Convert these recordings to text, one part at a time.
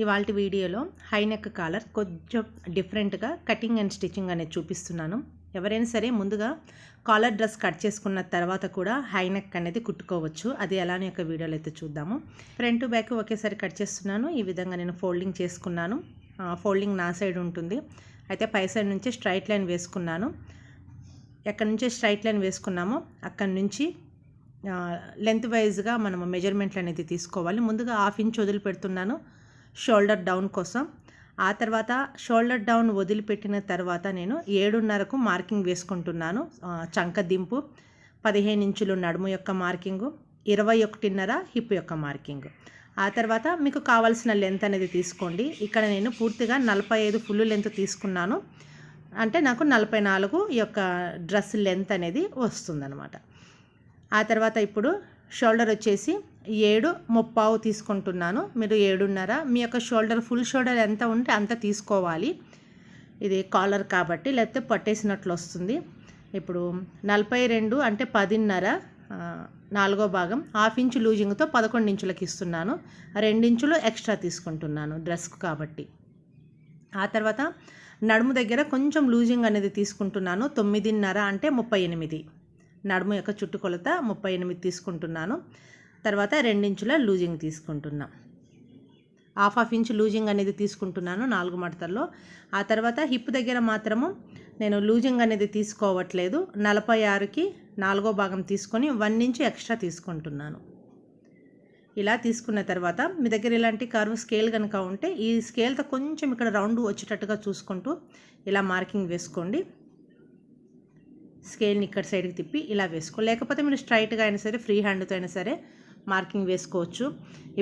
ఇవాళ వీడియోలో high neck collar కొంచెం డిఫరెంట్గా కటింగ్ అండ్ స్టిచ్చింగ్ అనేది చూపిస్తున్నాను. ఎవరైనా సరే ముందుగా కాలర్ డ్రెస్ కట్ చేసుకున్న తర్వాత కూడా హై నెక్ అనేది కుట్టుకోవచ్చు. అది ఎలానే ఒక వీడియోలో అయితే చూద్దాము. ఫ్రంట్ బ్యాక్ ఒకేసారి కట్ చేస్తున్నాను. ఈ విధంగా నేను ఫోల్డింగ్ చేసుకున్నాను. ఫోల్డింగ్ నా సైడ్ ఉంటుంది. అయితే పై సైడ్ నుంచి స్ట్రైట్ లైన్ వేసుకున్నాను. ఎక్కడి నుంచి స్ట్రైట్ లైన్ వేసుకున్నామో అక్కడి నుంచి లెంత్ వైజ్గా మనము మెజర్మెంట్లు అనేది తీసుకోవాలి. ముందుగా హాఫ్ ఇంచ్ వదిలిపెడుతున్నాను. షోల్డర్ డౌన్ కోసం. ఆ తర్వాత షోల్డర్ డౌన్ వదిలిపెట్టిన తర్వాత నేను ఏడున్నరకు మార్కింగ్ వేసుకుంటున్నాను. చంక దింపు పదిహేను ఇంచులు నడుము యొక్క మార్కింగు ఇరవై ఒకటిన్నర హిప్ యొక్క మార్కింగ్. ఆ తర్వాత మీకు కావాల్సిన లెంత్ అనేది తీసుకోండి. ఇక్కడ నేను పూర్తిగా నలభై ఐదు ఫుల్ లెంత్ తీసుకున్నాను. అంటే నాకు నలభై నాలుగు యొక్క డ్రెస్ లెంత్ అనేది వస్తుందన్నమాట. ఆ తర్వాత ఇప్పుడు షోల్డర్ వచ్చేసి ఏడు ముప్పావు తీసుకుంటున్నాను. మీరు ఏడున్నర మీ యొక్క షోల్డర్ ఫుల్ షోల్డర్ ఎంత ఉంటే అంత తీసుకోవాలి. ఇది కాలర్ కాబట్టి లేకపోతే పట్టేసినట్లు వస్తుంది. ఇప్పుడు నలభై రెండు అంటే పదిన్నర నాలుగో భాగం హాఫ్ ఇంచు లూజింగ్తో పదకొండు ఇంచులకు ఇస్తున్నాను. రెండించులు ఎక్స్ట్రా తీసుకుంటున్నాను డ్రెస్కు కాబట్టి. ఆ తర్వాత నడుము దగ్గర కొంచెం లూజింగ్ అనేది తీసుకుంటున్నాను తొమ్మిదిన్నర అంటే ముప్పై ఎనిమిది. నడుము యొక్క చుట్టుకొలత ముప్పై ఎనిమిది తీసుకుంటున్నాను. తర్వాత రెండించుల లూజింగ్ తీసుకుంటున్నాం. హాఫ్ హాఫ్ ఇంచ్ లూజింగ్ అనేది తీసుకుంటున్నాను నాలుగు మడతల్లో. ఆ తర్వాత హిప్ దగ్గర మాత్రము నేను లూజింగ్ అనేది తీసుకోవట్లేదు. నలభై ఆరుకి నాలుగో భాగం తీసుకొని వన్ ఇంచ్ ఎక్స్ట్రా తీసుకుంటున్నాను. ఇలా తీసుకున్న తర్వాత మీ దగ్గర ఇలాంటి కర్వ్ స్కేల్ కనుక ఉంటే ఈ స్కేల్తో కొంచెం ఇక్కడ రౌండ్ వచ్చేటట్టుగా చూసుకుంటూ ఇలా మార్కింగ్ వేసుకోండి. స్కేల్ని ఇక్కడ సైడ్కి తిప్పి ఇలా వేసుకో. లేకపోతే మీరు స్ట్రైట్గా అయినా సరే ఫ్రీ హ్యాండ్తో అయినా సరే మార్కింగ్ వేసుకోవచ్చు.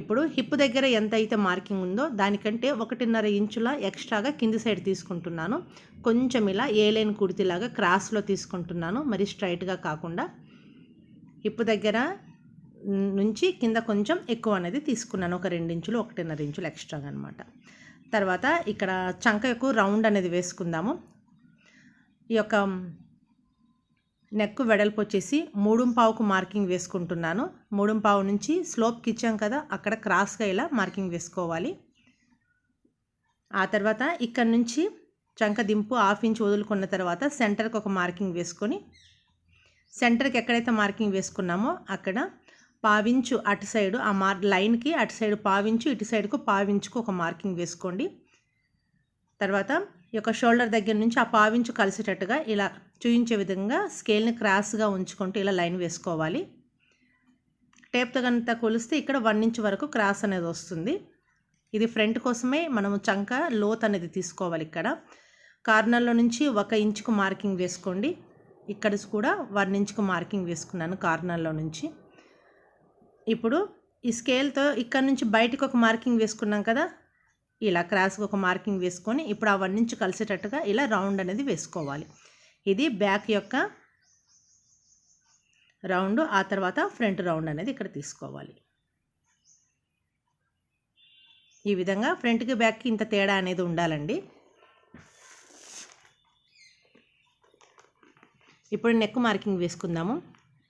ఇప్పుడు హిప్ దగ్గర ఎంత అయితే మార్కింగ్ ఉందో దానికంటే ఒకటిన్నర ఇంచుల ఎక్స్ట్రాగా కింది సైడ్ తీసుకుంటున్నాను. కొంచెం ఇలా ఏ లైన్ కుర్తిలాగా క్రాస్లో తీసుకుంటున్నాను. మరి స్ట్రైట్గా కాకుండా హిప్ దగ్గర నుంచి కింద కొంచెం ఎక్కువ అనేది తీసుకున్నాను. ఒక రెండు ఇంచులు ఒకటిన్నర ఇంచులు ఎక్స్ట్రాగా అనమాట తర్వాత ఇక్కడ చంక ఎక్కువ రౌండ్ అనేది వేసుకుందాము. ఈ యొక్క నెక్ వెడల్పు వచ్చేసి మూడుంపావుకు మార్కింగ్ వేసుకుంటున్నాను. మూడుంపావు నుంచి స్లోప్కి ఇచ్చాం కదా అక్కడ క్రాస్గా ఇలా మార్కింగ్ వేసుకోవాలి. ఆ తర్వాత ఇక్కడ నుంచి చంక దింపు హాఫ్ ఇంచ్ వదులుకున్న తర్వాత సెంటర్కి ఒక మార్కింగ్ వేసుకొని సెంటర్కి ఎక్కడైతే మార్కింగ్ వేసుకున్నామో అక్కడ పావించు అటు సైడు ఆ మార్ లైన్కి అటు సైడు పావించు ఇటు సైడ్కు పావించుకు ఒక మార్కింగ్ వేసుకోండి. తర్వాత ఈ యొక్క షోల్డర్ దగ్గర నుంచి ఆ పావించు కలిసేటట్టుగా ఇలా చూయించే విధంగా స్కేల్ని క్రాస్గా ఉంచుకుంటూ ఇలా లైన్ వేసుకోవాలి. టేప్తో కనుక కొలిస్తే ఇక్కడ వన్ ఇంచ్ వరకు క్రాస్ అనేది వస్తుంది. ఇది ఫ్రంట్ కోసమే మనము చంక లోత్ అనేది తీసుకోవాలి ఇక్కడ. కార్నర్లో నుంచి ఒక ఇంచుకు మార్కింగ్ వేసుకోండి. ఇక్కడ కూడా వన్ ఇంచుకు మార్కింగ్ వేసుకున్నాను కార్నర్లో నుంచి. ఇప్పుడు ఈ స్కేల్తో ఇక్కడ నుంచి బయటకు ఒక మార్కింగ్ వేసుకున్నాం కదా ఇలా క్రాస్కి ఒక మార్కింగ్ వేసుకొని ఇప్పుడు ఆ వన్ నుంచి కలిసేటట్టుగా ఇలా రౌండ్ అనేది వేసుకోవాలి. ఇది బ్యాక్ యొక్క రౌండ్ ఆ తర్వాత ఫ్రంట్ రౌండ్ అనేది ఇక్కడ తీసుకోవాలి. ఈ విధంగా ఫ్రంట్కి బ్యాక్కి ఇంత తేడా అనేది ఉండాలండి. ఇప్పుడు నెక్ మార్కింగ్ వేసుకుందాము.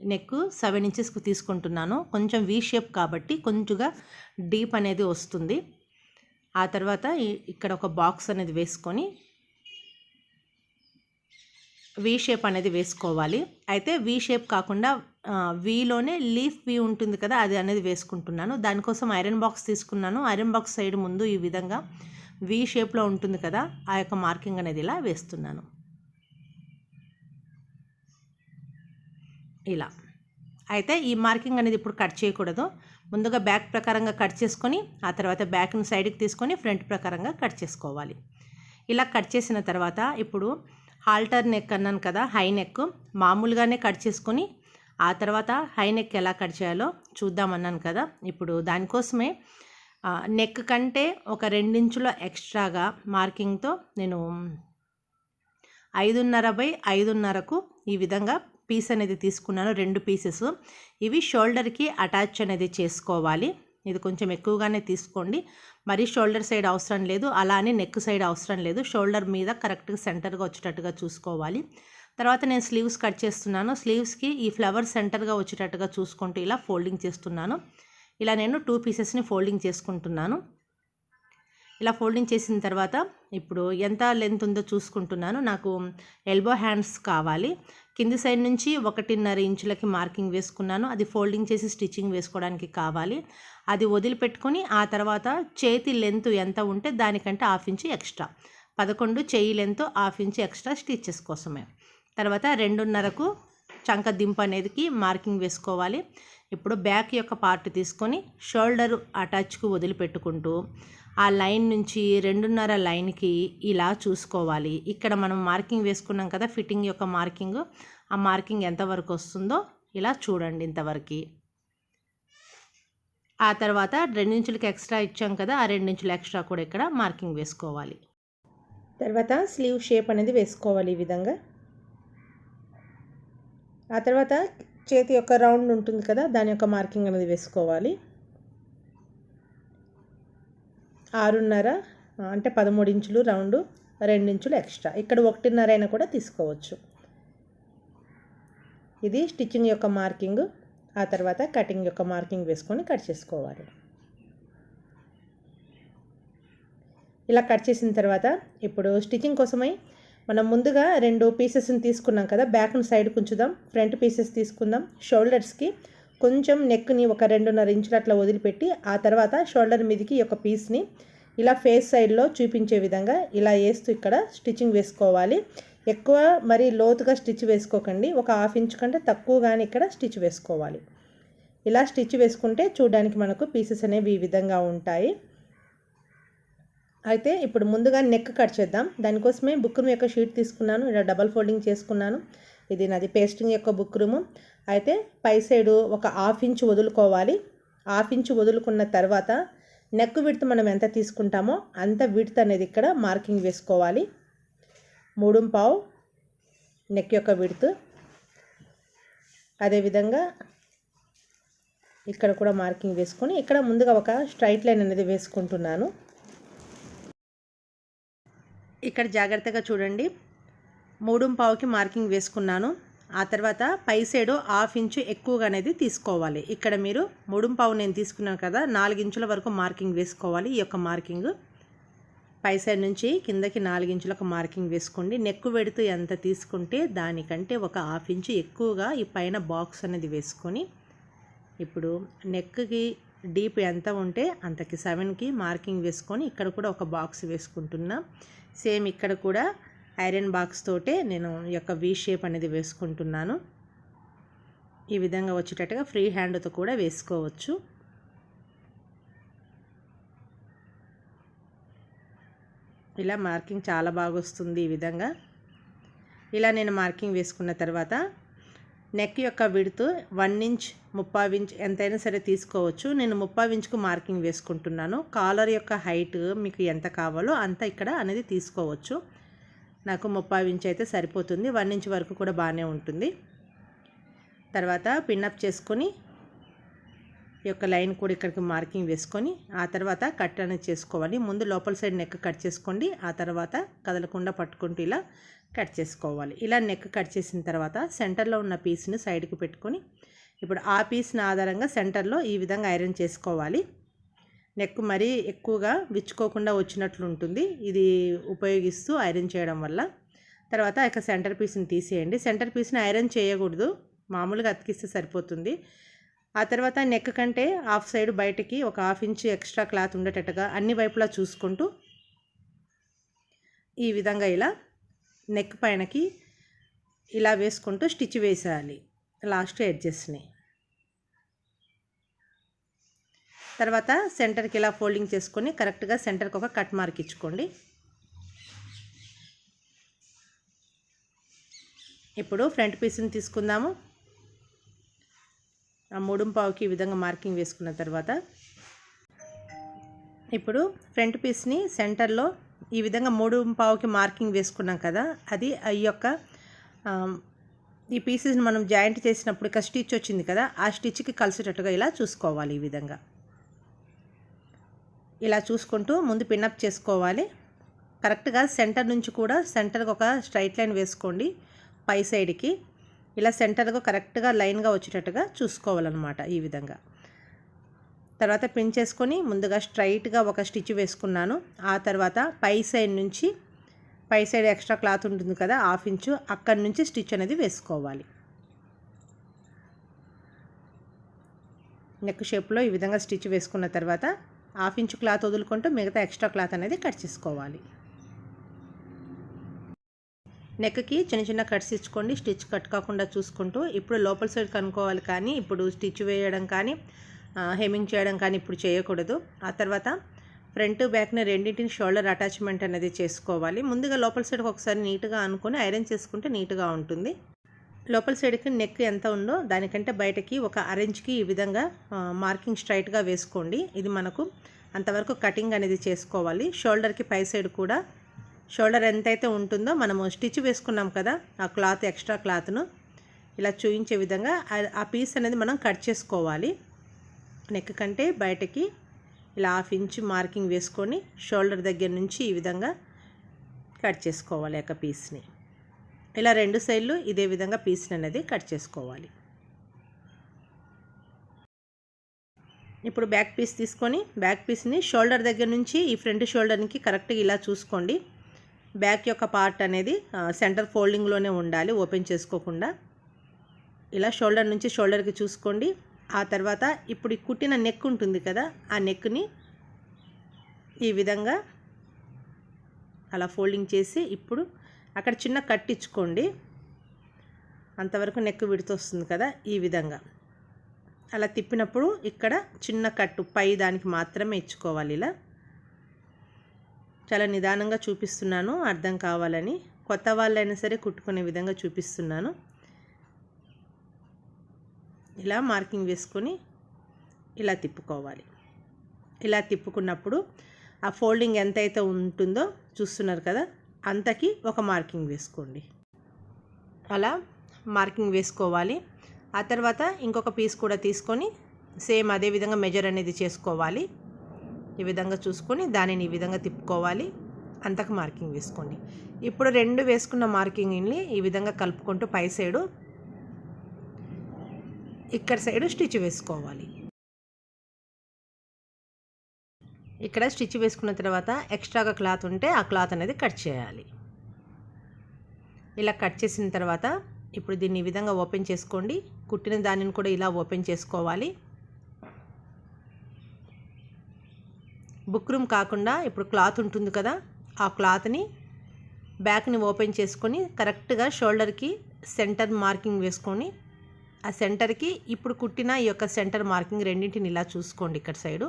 నెక్ సెవెన్ ఇంచెస్కి తీసుకుంటున్నాను. కొంచెం వీ షేప్ కాబట్టి కొంచెంగా డీప్ అనేది వస్తుంది. ఆ తర్వాత ఇక్కడ ఒక బాక్స్ అనేది వేసుకొని వీ షేప్ అనేది వేసుకోవాలి. అయితే వీ షేప్ కాకుండా వీలోనే లీఫ్ వీ ఉంటుంది కదా అది అనేది వేసుకుంటున్నాను. దానికోసం ఐరన్ బాక్స్ తీసుకున్నాను. ఐరన్ బాక్స్ సైడ్ ముందు ఈ విధంగా వీ షేప్లో ఉంటుంది కదా ఆ యొక్క మార్కింగ్ అనేది ఇలా వేస్తున్నాను. ఇలా. అయితే ఈ మార్కింగ్ అనేది ఇప్పుడు కట్ చేయకూడదు. ముందుగా బ్యాక్ ప్రకారంగా కట్ చేసుకొని ఆ తర్వాత బ్యాక్ను సైడ్కి తీసుకొని ఫ్రంట్ ప్రకారంగా కట్ చేసుకోవాలి. ఇలా కట్ చేసిన తర్వాత ఇప్పుడు హాల్టర్ నెక్ అన్నాను కదా హై నెక్. మామూలుగానే కట్ చేసుకొని ఆ తర్వాత హై నెక్ ఎలా కట్ చేయాలో చూద్దామన్నాను కదా. ఇప్పుడు దానికోసమే నెక్ కంటే ఒక రెండించుల ఎక్స్ట్రాగా మార్కింగ్తో నేను ఐదున్నర బై ఐదున్నరకు ఈ విధంగా పీస్ అనేది తీసుకున్నాను రెండు పీసెస్. ఇవి షోల్డర్కి అటాచ్ అనేది చేసుకోవాలి. ఇది కొంచెం ఎక్కువగానే తీసుకోండి. మరి షోల్డర్ సైడ్ అవసరం లేదు. అలానే నెక్ సైడ్ అవసరం లేదు. షోల్డర్ మీద కరెక్ట్గా సెంటర్గా వచ్చేటట్టుగా చూసుకోవాలి. తర్వాత నేను స్లీవ్స్ కట్ చేస్తున్నాను. స్లీవ్స్కి ఈ ఫ్లవర్ సెంటర్గా వచ్చేటట్టుగా చూసుకుంటూ ఇలా ఫోల్డింగ్ చేస్తున్నాను. ఇలా నేను టూ పీసెస్ని ఫోల్డింగ్ చేసుకుంటున్నాను. ఇలా ఫోల్డింగ్ చేసిన తర్వాత ఇప్పుడు ఎంత లెంత్ ఉందో చూసుకుంటున్నాను. నాకు ఎల్బో హ్యాండ్స్ కావాలి. కింది సైడ్ నుంచి ఒకటిన్నర ఇంచులకి మార్కింగ్ వేసుకున్నాను. అది ఫోల్డింగ్ చేసి స్టిచ్చింగ్ వేసుకోవడానికి కావాలి. అది వదిలిపెట్టుకొని ఆ తర్వాత చేతి లెంత్ ఎంత ఉంటే దానికంటే హాఫ్ ఇంచు ఎక్స్ట్రా. పదకొండు చేయి length half inch extra stitches కోసమే. తర్వాత రెండున్నరకు చంక దింపు అనేదికి మార్కింగ్ వేసుకోవాలి. ఇప్పుడు బ్యాక్ యొక్క పార్ట్ తీసుకొని షోల్డర్ అటాచ్కు వదిలిపెట్టుకుంటూ ఆ లైన్ నుంచి రెండున్నర లైన్కి ఇలా చూసుకోవాలి. ఇక్కడ మనం మార్కింగ్ వేసుకున్నాం కదా ఫిట్టింగ్ యొక్క మార్కింగ్. ఆ మార్కింగ్ ఎంతవరకు వస్తుందో ఇలా చూడండి ఇంతవరకు. ఆ తర్వాత రెండించులకి ఎక్స్ట్రా ఇచ్చాం కదా ఆ రెండించులు ఎక్స్ట్రా కూడా ఇక్కడ మార్కింగ్ వేసుకోవాలి. తర్వాత స్లీవ్ షేప్ అనేది వేసుకోవాలి ఈ విధంగా. ఆ తర్వాత చేతి యొక్క రౌండ్ ఉంటుంది కదా దాని యొక్క మార్కింగ్ అనేది వేసుకోవాలి. ఆరున్నర అంటే పదమూడు ఇంచులు రౌండ్ ఇంచులు ఎక్స్ట్రా. ఇక్కడ ఒకటిన్నర అయినా కూడా తీసుకోవచ్చు. ఇది స్టిచ్చింగ్ యొక్క మార్కింగ్ ఆ తర్వాత కటింగ్ యొక్క మార్కింగ్ వేసుకొని కట్ చేసుకోవాలి. ఇలా కట్ చేసిన తర్వాత ఇప్పుడు స్టిచ్చింగ్ కోసమై మనం ముందుగా రెండు పీసెస్ని తీసుకున్నాం కదా బ్యాక్ను సైడ్ ఉంచుదాం ఫ్రంట్ పీసెస్ తీసుకుందాం షోల్డర్స్కి కొంచెం నెక్ని ఒక రెండున్నర ఇంచులు అట్లా వదిలిపెట్టి ఆ తర్వాత షోల్డర్ మీదకి ఒక పీస్ని ఇలా ఫేస్ సైడ్లో చూపించే విధంగా ఇలా వేస్తూ ఇక్కడ స్టిచ్చింగ్ వేసుకోవాలి. ఎక్కువ మరి లోతుగా స్టిచ్ వేసుకోకండి. ఒక హాఫ్ ఇంచ్ కంటే తక్కువగానే ఇక్కడ స్టిచ్ వేసుకోవాలి. ఇలా స్టిచ్ వేసుకుంటే చూడడానికి మనకు పీసెస్ అనేవి ఈ విధంగా ఉంటాయి. అయితే ఇప్పుడు ముందుగా నెక్ కట్ చేద్దాం. దానికోసమే బుక్ రూమ్ యొక్క షీట్ తీసుకున్నాను. ఇలా డబల్ ఫోల్డింగ్ చేసుకున్నాను. ఇది నాది పేస్టింగ్ యొక్క బుక్ రూము అయితే పై సైడు ఒక హాఫ్ ఇంచ్ వదులుకోవాలి. హాఫ్ ఇంచ్ వదులుకున్న తర్వాత నెక్ విడత మనం ఎంత తీసుకుంటామో అంత విడత అనేది ఇక్కడ మార్కింగ్ వేసుకోవాలి. మూడు పావు నెక్ యొక్క విడుతు. అదేవిధంగా ఇక్కడ కూడా మార్కింగ్ వేసుకొని ఇక్కడ ముందుగా ఒక స్ట్రైట్ లైన్ అనేది వేసుకుంటున్నాను. ఇక్కడ జాగ్రత్తగా చూడండి. మూడు పావుకి మార్కింగ్ వేసుకున్నాను. ఆ తర్వాత పై సైడు హాఫ్ ఇంచు ఎక్కువగా అనేది తీసుకోవాలి. ఇక్కడ మీరు మూడు పావు నేను తీసుకున్నాను కదా నాలుగించుల వరకు మార్కింగ్ వేసుకోవాలి ఈ యొక్క మార్కింగ్. పై సైడ్ నుంచి కిందకి నాలుగించులకు మార్కింగ్ వేసుకోండి. నెక్కు పెడుతూ ఎంత తీసుకుంటే దానికంటే ఒక హాఫ్ ఇంచు ఎక్కువగా ఈ పైన బాక్స్ అనేది వేసుకొని ఇప్పుడు నెక్కి డీప్ ఎంత ఉంటే అంతకి సెవెన్కి మార్కింగ్ వేసుకొని ఇక్కడ కూడా ఒక బాక్స్ వేసుకుంటున్నా. సేమ్ ఇక్కడ కూడా ఐరన్ బాక్స్ తోటే నేను ఈ యొక్క వీ షేప్ అనేది వేసుకుంటున్నాను. ఈ విధంగా వచ్చేటట్టుగా ఫ్రీ హ్యాండ్తో కూడా వేసుకోవచ్చు. ఇలా మార్కింగ్ చాలా బాగా వస్తుంది ఈ విధంగా. ఇలా నేను మార్కింగ్ వేసుకున్న తర్వాత నెక్ యొక్క విడుతు వన్ ఇంచ్ ముప్పై ఇంచ్ ఎంతైనా సరే తీసుకోవచ్చు. నేను ముప్పై ఇంచుకు మార్కింగ్ వేసుకుంటున్నాను. కాలర్ యొక్క హైట్ మీకు ఎంత కావాలో అంత ఇక్కడ అనేది తీసుకోవచ్చు. నాకు ముప్పై ఇంచ్ అయితే సరిపోతుంది. వన్ ఇంచ్ వరకు కూడా బాగానే ఉంటుంది. తర్వాత పిన్అప్ చేసుకొని ఈ యొక్క లైన్ కూడా ఇక్కడికి మార్కింగ్ వేసుకొని ఆ తర్వాత కట్ అనేది చేసుకోవాలి. ముందు లోపల సైడ్ నెక్ కట్ చేసుకోండి. ఆ తర్వాత కదలకుండా పట్టుకుంటూ ఇలా కట్ చేసుకోవాలి. ఇలా నెక్ కట్ చేసిన తర్వాత సెంటర్లో ఉన్న పీస్ని సైడ్కి పెట్టుకొని ఇప్పుడు ఆ పీస్ని ఆధారంగా సెంటర్లో ఈ విధంగా ఐరన్ చేసుకోవాలి. నెక్ మరీ ఎక్కువగా విచ్చుకోకుండా వచ్చినట్లు ఉంటుంది ఇది ఉపయోగిస్తూ ఐరన్ చేయడం వల్ల. తర్వాత ఇక సెంటర్ పీస్ని తీసేయండి. సెంటర్ పీస్ని ఐరన్ చేయకూడదు. మామూలుగా అతికిస్తే సరిపోతుంది. ఆ తర్వాత నెక్ కంటే హాఫ్ సైడ్ బయటకి ఒక హాఫ్ ఇంచ్ ఎక్స్ట్రా క్లాత్ ఉండేటట్టుగా అన్ని వైపులా చూసుకుంటూ ఈ విధంగా ఇలా నెక్ పైనకి ఇలా వేసుకుంటూ స్టిచ్ వేసేయాలి. లాస్ట్ ఎడ్జెస్ని తర్వాత సెంటర్కి ఇలా ఫోల్డింగ్ చేసుకొని కరెక్ట్గా సెంటర్కి ఒక కట్ మార్క్ ఇచ్చుకోండి. ఇప్పుడు ఫ్రంట్ పీస్ని తీసుకుందాము. ఆ మూడుంపావుకి ఈ విధంగా మార్కింగ్ వేసుకున్న తర్వాత ఇప్పుడు ఫ్రంట్ పీస్ని సెంటర్లో ఈ విధంగా మూడుంపావుకి మార్కింగ్ వేసుకున్నాం కదా అది ఈ యొక్క ఈ పీసెస్ని మనం జాయింట్ చేసినప్పుడు ఇక స్టిచ్ వచ్చింది కదా ఆ స్టిచ్కి కలిసేటట్టుగా ఇలా చూసుకోవాలి ఈ విధంగా. ఇలా చూసుకుంటూ ముందు పిన్అప్ చేసుకోవాలి. కరెక్ట్గా సెంటర్ నుంచి కూడా సెంటర్కి ఒక స్ట్రైట్ లైన్ వేసుకోండి పై సైడ్కి ఇలా సెంటర్గా కరెక్ట్గా లైన్గా వచ్చేటట్టుగా చూసుకోవాలన్నమాట ఈ విధంగా. తర్వాత పిన్ చేసుకొని ముందుగా స్ట్రైట్గా ఒక స్టిచ్ వేసుకున్నాను. ఆ తర్వాత పై సైడ్ నుంచి పై సైడ్ ఎక్స్ట్రా క్లాత్ ఉంటుంది కదా హాఫ్ ఇంచు అక్కడి నుంచి స్టిచ్ అనేది వేసుకోవాలి. నెక్ షేప్లో ఈ విధంగా స్టిచ్ వేసుకున్న తర్వాత హాఫ్ ఇంచు క్లాత్ వదులుకుంటూ మిగతా ఎక్స్ట్రా క్లాత్ అనేది కట్ చేసుకోవాలి. నెక్కి చిన్న చిన్న కట్స్ ఇచ్చుకోండి. స్టిచ్ కట్ కాకుండా చూసుకుంటూ ఇప్పుడు లోపల సైడ్ కనుక్కోవాలి కానీ ఇప్పుడు స్టిచ్ వేయడం కానీ హెమింగ్ చేయడం కానీ ఇప్పుడు చేయకూడదు. ఆ తర్వాత ఫ్రంట్ బ్యాక్ని రెండింటిని షోల్డర్ అటాచ్మెంట్ అనేది చేసుకోవాలి. ముందుగా లోపల సైడ్కి ఒకసారి నీట్గా అనుకొని ఐరన్ చేసుకుంటే నీట్గా ఉంటుంది. లోపల సైడ్కి నెక్ ఎంత ఉందో దానికంటే బయటకి ఒక అరెంజ్కి ఈ విధంగా మార్కింగ్ స్ట్రైట్గా వేసుకోండి. ఇది మనకు అంతవరకు కటింగ్ అనేది చేసుకోవాలి. షోల్డర్కి పై సైడ్ కూడా షోల్డర్ ఎంతైతే ఉంటుందో మనము స్టిచ్ వేసుకున్నాం కదా ఆ క్లాత్ ఎక్స్ట్రా క్లాత్ను ఇలా చూయించే విధంగా ఆ పీస్ అనేది మనం కట్ చేసుకోవాలి. నెక్ కంటే బయటకి ఇలా హాఫ్ ఇంచ్ మార్కింగ్ వేసుకొని షోల్డర్ దగ్గర నుంచి ఈ విధంగా కట్ చేసుకోవాలి ఒక పీస్ని ఇలా రెండు సైడ్లు ఇదే విధంగా పీస్ని అనేది కట్ చేసుకోవాలి. ఇప్పుడు బ్యాక్ పీస్ తీసుకొని బ్యాక్ పీస్ని షోల్డర్ దగ్గర నుంచి ఈ ఫ్రంట్ షోల్డర్కి కరెక్ట్గా ఇలా చూసుకోండి. బ్యాక్ యొక్క పార్ట్ అనేది సెంటర్ ఫోల్డింగ్లోనే ఉండాలి ఓపెన్ చేసుకోకుండా. ఇలా షోల్డర్ నుంచి షోల్డర్కి చూసుకోండి. ఆ తర్వాత ఇప్పుడు కుట్టిన నెక్ ఉంటుంది కదా ఆ నెక్ని ఈ విధంగా అలా ఫోల్డింగ్ చేసి ఇప్పుడు అక్కడ చిన్న కట్ ఇచ్చుకోండి. అంతవరకు నెక్ విడుతొస్తుంది కదా ఈ విధంగా. అలా తిప్పినప్పుడు ఇక్కడ చిన్న కట్టు పై దానికి మాత్రమే ఇచ్చుకోవాలి ఇలా. చాలా నిదానంగా చూపిస్తున్నాను అర్థం కావాలని. కొత్త వాళ్ళైనా సరే కుట్టుకునే విధంగా చూపిస్తున్నాను. ఇలా మార్కింగ్ వేసుకొని ఇలా తిప్పుకోవాలి. ఇలా తిప్పుకున్నప్పుడు ఆ ఫోల్డింగ్ ఎంతైతే ఉంటుందో చూస్తున్నారు కదా అంతకి ఒక మార్కింగ్ వేసుకోండి. అలా మార్కింగ్ వేసుకోవాలి. ఆ తర్వాత ఇంకొక పీస్ కూడా తీసుకొని సేమ్ అదే విధంగా మెజర్ అనేది చేసుకోవాలి. ఈ విధంగా చూసుకొని దానిని ఈ విధంగా తిప్పుకోవాలి. అంతకు మార్కింగ్ వేసుకోండి. ఇప్పుడు రెండు వేసుకున్న మార్కింగ్ని ఈ విధంగా కలుపుకుంటూ పై సైడు ఇక్కడ సైడు స్టిచ్ వేసుకోవాలి. ఇక్కడ స్టిచ్ వేసుకున్న తర్వాత ఎక్స్ట్రాగా క్లాత్ ఉంటే ఆ క్లాత్ అనేది కట్ చేయాలి. ఇలా కట్ చేసిన తర్వాత ఇప్పుడు దీన్ని ఈ విధంగా ఓపెన్ చేసుకోండి. కుట్టిన దానిని కూడా ఇలా ఓపెన్ చేసుకోవాలి. బుక్ రూమ్ కాకుండా ఇప్పుడు క్లాత్ ఉంటుంది కదా ఆ క్లాత్ని బ్యాక్ని ఓపెన్ చేసుకొని కరెక్ట్గా షోల్డర్కి సెంటర్ మార్కింగ్ వేసుకొని ఆ సెంటర్కి ఇప్పుడు కుట్టిన ఈ యొక్క సెంటర్ మార్కింగ్ రెండింటిని ఇలా చూసుకోండి ఇక్కడ సైడు.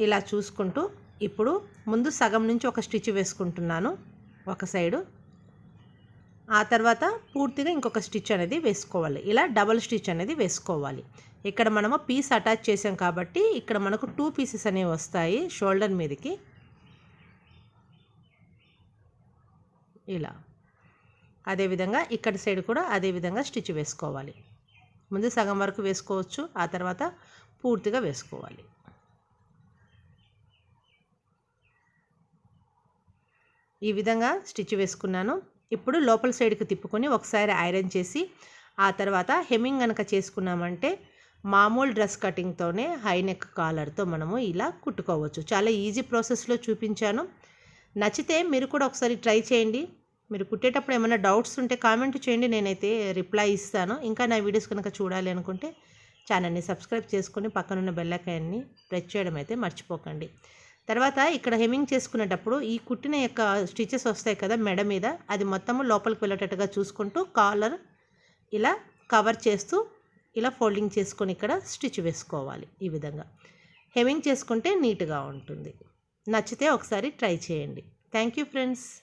ఇలా చూసుకుంటూ ఇప్పుడు ముందు సగం నుంచి ఒక స్టిచ్ వేసుకుంటున్నాను ఒక సైడు. ఆ తర్వాత పూర్తిగా ఇంకొక స్టిచ్ అనేది వేసుకోవాలి. ఇలా డబల్ స్టిచ్ అనేది వేసుకోవాలి. ఇక్కడ మనము పీస్ అటాచ్ చేసాం కాబట్టి ఇక్కడ మనకు టూ పీసెస్ అనేవి వస్తాయి షోల్డర్ మీదకి. ఇలా. అదేవిధంగా ఇక్కడ సైడ్ కూడా అదేవిధంగా స్టిచ్ వేసుకోవాలి. ముందు సగం వరకు వేసుకోవచ్చు ఆ తర్వాత పూర్తిగా వేసుకోవాలి. ఈ విధంగా స్టిచ్ వేసుకున్నాను. ఇప్పుడు లోపల సైడ్కి తిప్పుకొని ఒకసారి ఐరన్ చేసి ఆ తర్వాత హెమ్మింగ్ కనుక చేసుకున్నామంటే మామూలు డ్రెస్ కటింగ్తోనే హై నెక్ కాలర్తో మనము ఇలా కుట్టుకోవచ్చు. చాలా ఈజీ ప్రాసెస్లో చూపించాను. నచ్చితే మీరు కూడా ఒకసారి ట్రై చేయండి. మీరు కుట్టేటప్పుడు ఏమైనా డౌట్స్ ఉంటే కామెంట్ చేయండి. నేనైతే రిప్లై ఇస్తాను. ఇంకా నా వీడియోస్ కనుక చూడాలి అనుకుంటే ఛానల్ని సబ్స్క్రైబ్ చేసుకొని పక్కనున్న బెల్లకాయన్ని ప్రెస్ చేయడం అయితే మర్చిపోకండి. తర్వాత ఇక్కడ హెమ్మింగ్ చేసుకునేటప్పుడు ఈ కుట్టిన యొక్క స్టిచెస్ వస్తాయి కదా మెడ మీద అది మొత్తము లోపలికి వెళ్ళేటట్టుగా చూసుకుంటూ కాలర్ ఇలా కవర్ చేస్తూ ఇలా ఫోల్డింగ్ చేసుకొని ఇక్కడ స్టిచ్ వేసుకోవాలి ఈ విధంగా. హెమ్మింగ్ చేసుకుంటే నీట్గా ఉంటుంది. నచ్చితే ఒకసారి ట్రై చేయండి. Thank you friends